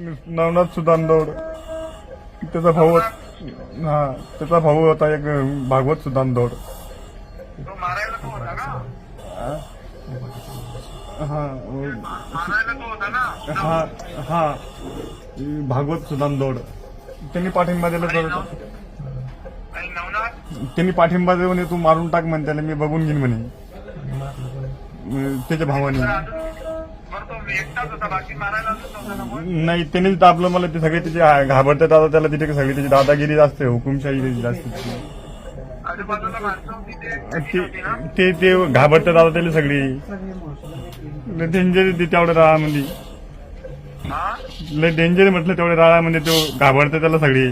नवनाथ सुदान दौड त्याचा भाऊ हा त्याचा भाऊ होता एक भागवत सुदान दौड हा हा. हा भागवत सुदान दौड त्यांनी पाठिंबा दिला तर त्यांनी पाठिंबा देऊन म्हणे तू मारून टाक म्हणे त्याला मी बघून घेईन म्हणे. त्याच्या भावाने. नाही त्यांनीच दाबलं मला ते सगळे त्याचे घाबरते घाबरतात आता त्याला तिथे सगळी त्याची दादागिरी जास्त हुकुमशाही त्याची जास्त ते ते घाबरते दादा घाबरतात आता त्याला सगळी. लई डेंजर तेवढ्या राळामध्ये. लई लय डेंजर म्हटलं तेवढ्या राळामध्ये तो घाबरते त्याला सगळी.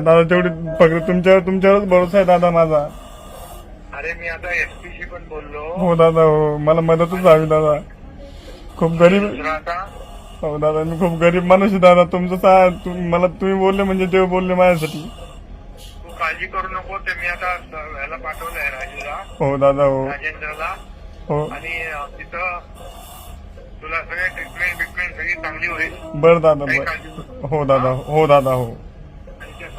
दादा तेवढी फक्त तुमच्यावर तुमच्यावरच भरोसा आहे दादा माझा. अरे मी आता एसपी शी पण बोललो. हो दादा हो. मला मदतच हवी दादा. खूप गरीब दुसरा आता हो दादा मी खूप गरीब माणूस आहे दादा. तुमचं सा तुम- मला तुम्ही बोलले म्हणजे देव बोलले माझ्यासाठी. तू काळजी करू नको ते मी आता ह्याला पाठवलंय राजूला. हो दादा हो. राजेंद्रला. हो. आणि अं, तिथं तुला सगळे ट्रीटमेंट बिटमेंट सगळी चांगली होईल. बरं दादा काही बरं. काळजी करू हो दादा हो दादा हो.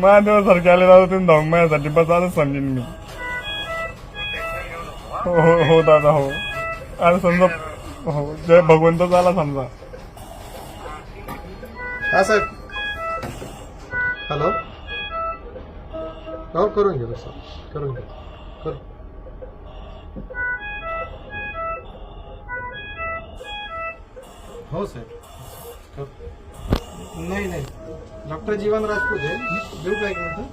महादेवासारखे आले दादा तुम्ही धावून माझ्यासाठी बस आजच समजेन मी हो हो हो दादा हो. आणि समजा हो जय भगवंत झाला समजा. हा साहेब. हॅलो हो करून घेऊ सर करून घेऊ हो साहेब. नाही नाही. ડોક્ટર જીવન રાજપૂત એવું કઈ નતું